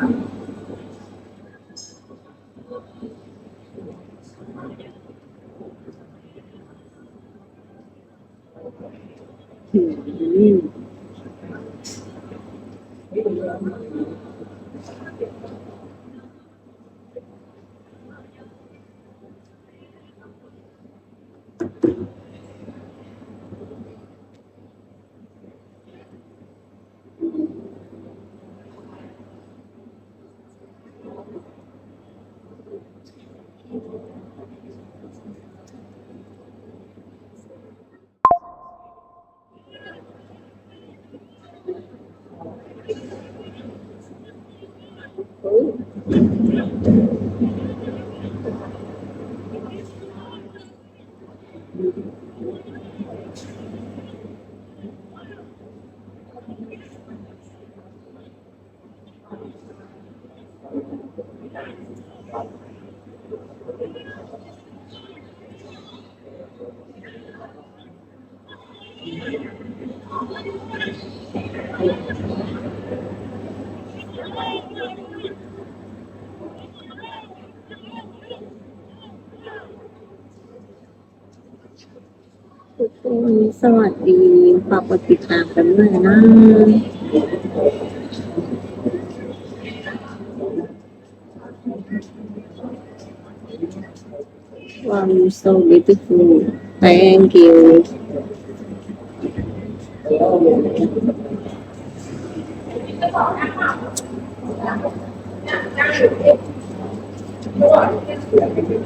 อื ทุกคนสวัสดีฝากกดติดตามกันด้วยนะความ so beautiful thank you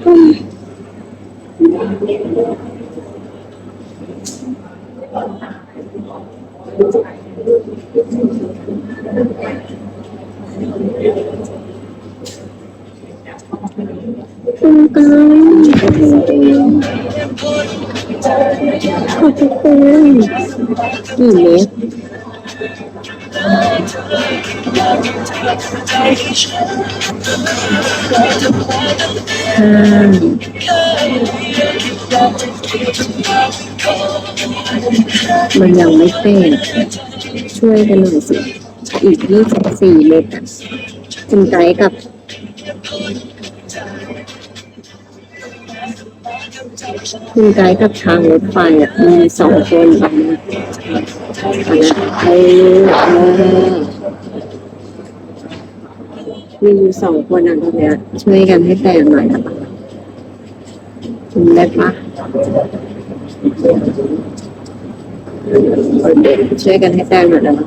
อืม tung tung. ขอบคุณกี่เมตร ห้ามันยังไม่เป๊ะช่วยกันหน่อยสิ อีก24เมตรอะคุณไกกับ คุณไกกับทางรถไฟอะมีสองคน มีอยู่สองคนอะตรงเนี้ยช่วยกันให้แต่งหน่อยนะคะทำได้ปะช่วยกันให้แต่งหน่อยนะคะ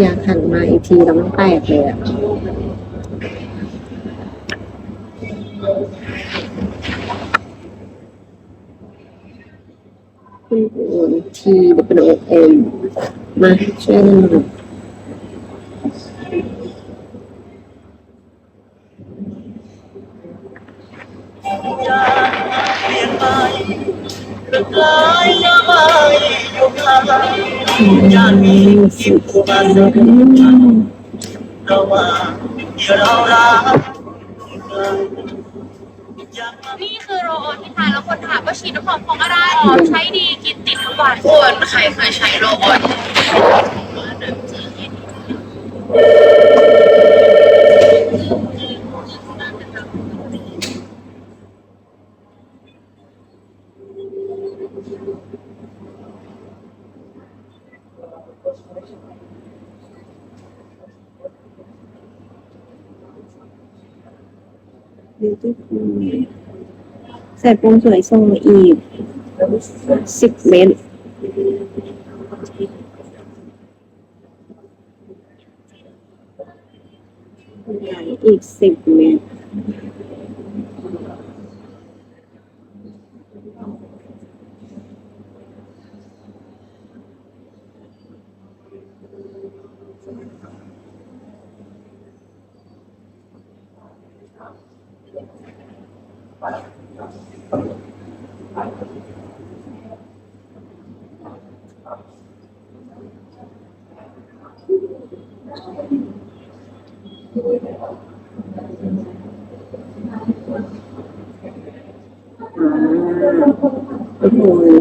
อยากหันมาอีกทีแล้วมันแตกเลยอะคุณโอนทีเดเป็นโอเอ็มมาช่วยกันหน่อยเปลี่ยนไปรักร้ายยาไม่ยกลา ญาติมีสิบกว่าสนเราว่าเดี๋ยวเรารักนี่คือโรลออนที่ทานแล้วคนถามว่าฉีดน้ำหอมของอะไรหอใช้ดีกินติดทุกวันคนใครเคยใช้โรลออน แต่ปงสวยส่งมาอีกสิบเมตรอีกสิบเมตร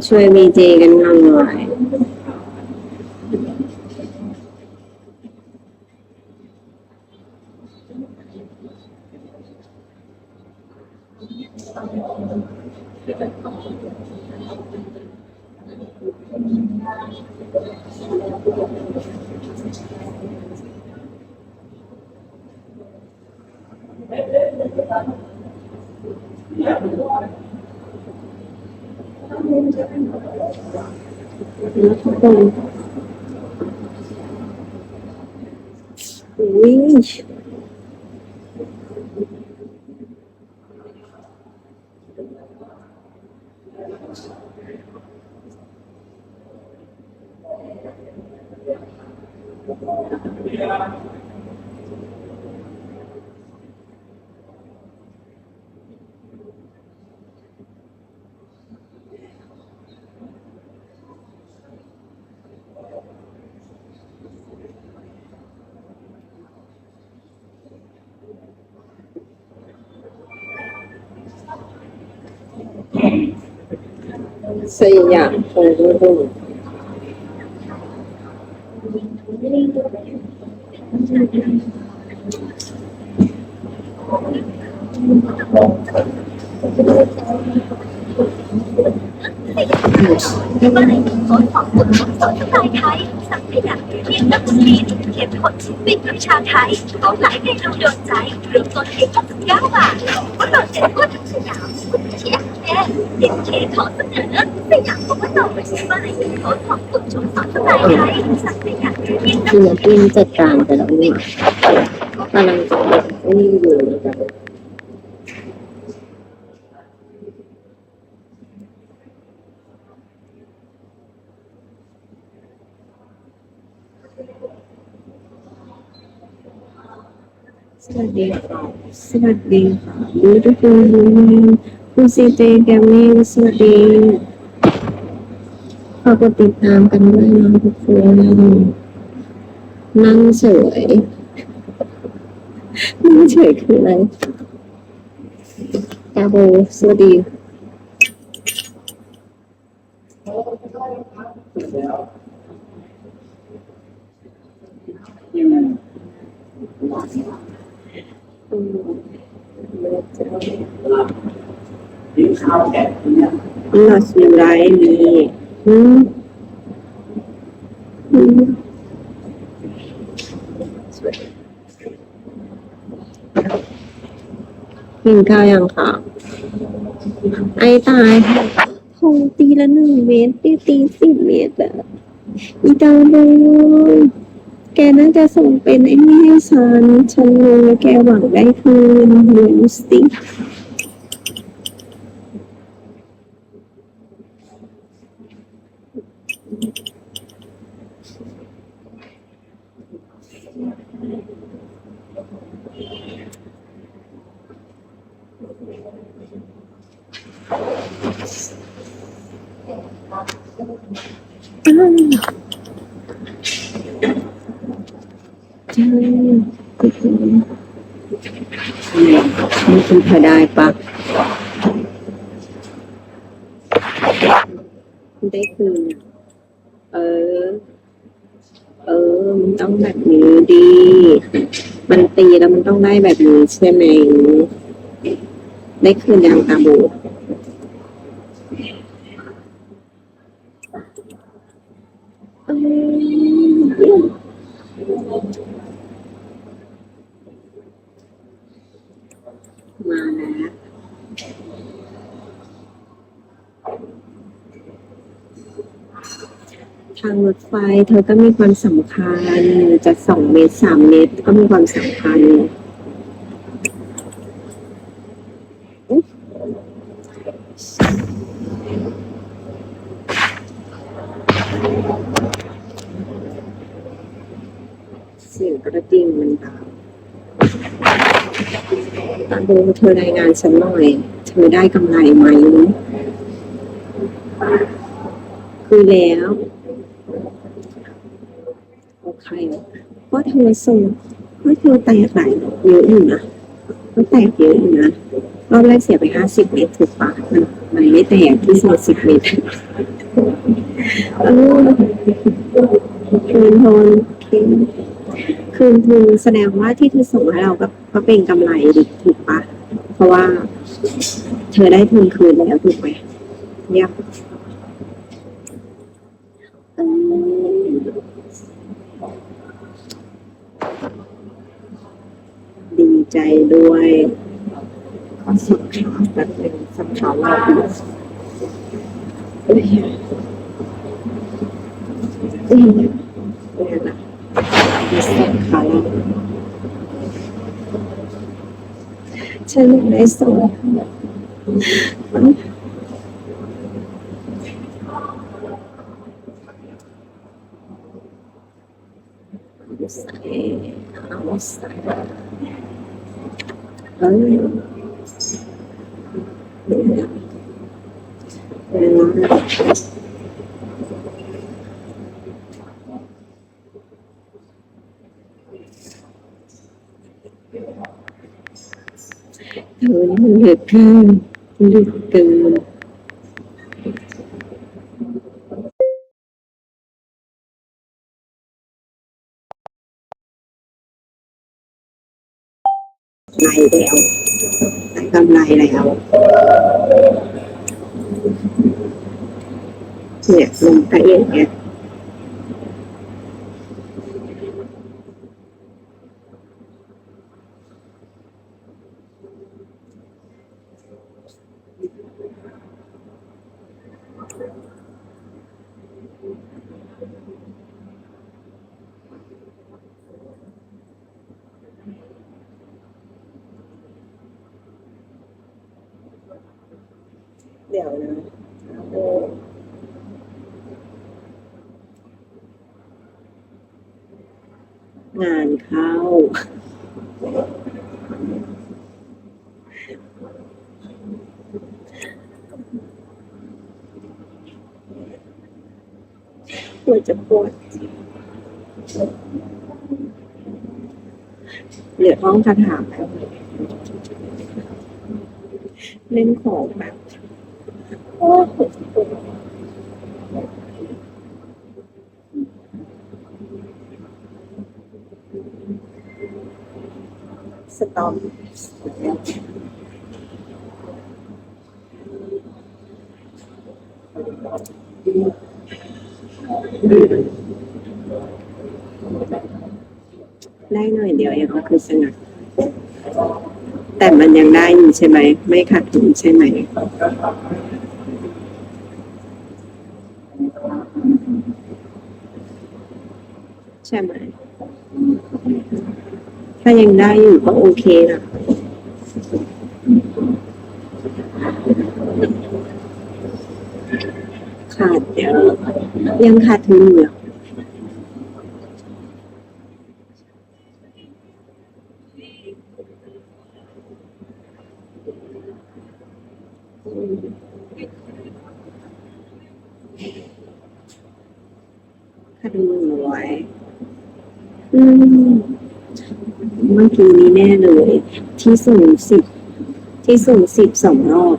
ช่วยวีเจกันหน่อย แล้วทุกคนอุ้ยสยามโคโรสไตล์ไทยสังขยาเรียนนักดนตรีเข้มข้นชีวิตวิชาไทยก็หลายเมนูโดนใจเริ่มต้นที่99บาทก็โดดเด่นทั่วทั้งสยามคุณเชียร์แน่เด็กเคขอเสนอสยามก็ต่อไปใหม่โซนของกลุ่มชมสอนสไตล์ไทยสังขยาเรียนนักศิลปินจัดการไม่กำลังจะนี่อยู่สวัสดีค่ะสวัสดีค่ะ beautiful woman คุณซีเจแกมมี่สวัสดีฝากกดติดตามกันด้วยนะทุกคนนั่งเฉยนั่งเฉยคืออะไรกาโบสวัสดี อืมไม่เจอ ดิ้งข้าวแกะ เนี่ยหลักอยู่ไรนี่อืมอืมกินข้าวยังคะไอ้ตายทงตีละหนึ่งเมตรตีตีสิบเมตรอะอีตาโบแกน่าจะส่งเป็นไอ้นี่ให้ฉัน ฉันรู้ว่าแกหวังได้คืนดูสิอ้าวใช่ทุกค นนี่คุณเธอได้ปะได้คืนเออ เออ มันต้องแบบนี้ดี มันตีแล้วมันต้องได้แบบนี้ใช่ไหม ได้คืนยังตาบูางรถไฟ เธอก็มีความสำคัญจะสองเมตรสามเมตร ก็มีความสำคัญเสียงกระดิ่งมันดังตาดูเธอรายงานฉันหน่อย เธอได้กำไรไหมคือแล้ว โอเคก็เธอส่งก็เธอแตกหลายเยอะอยู่นะก็แตกเยอะอยู่นะรอบแรกเสียไปห้าสิบเมตรถูกปะมันมันไม่แตกที่สี่สิบเมตรเออคืนทนคืนคืนทุนแสดงว่าที่เธอส่งให้เราก็ก็เป็นกำไรดิถูกปะเพราะว่า เธอได้ทุนคืนแล้วถูกไหมเยี่ยมเออ ดีใจด้วยขอสับขาแบบหนึ่งสับขาเราอ้ยเอ้ยเนี่ยนะสับขาเราฉันไม่ส่งเอาใส่เอาใส่ เอ้ยเดี๋ยวนะเวลาเธอนี่มันเหลือเกินมันเหลือเกินไร แล้วได้กำไรแล้วเนี่ยลงตะเอียงเนี่ย เดี๋ยวนะเอางานเข้า ปวดจะปวด เหลือห้องคาถามแล้วเล่นของแบบ สตอมได้หน่อยเดียวเองก็คือสนักแต่มันยังได้อยู่ใช่ไหม ไม่ขาดทุนใช่ไหม ใช่ไหม ถ้ายังได้อยู่ก็โอเคนะขาดยังขาดทุนอยู่เหรอขาดทุนหนึ่งร้อย อืม องทีนี้แน่เลย ที่สูงสิบที่สูงสิบสองรอบ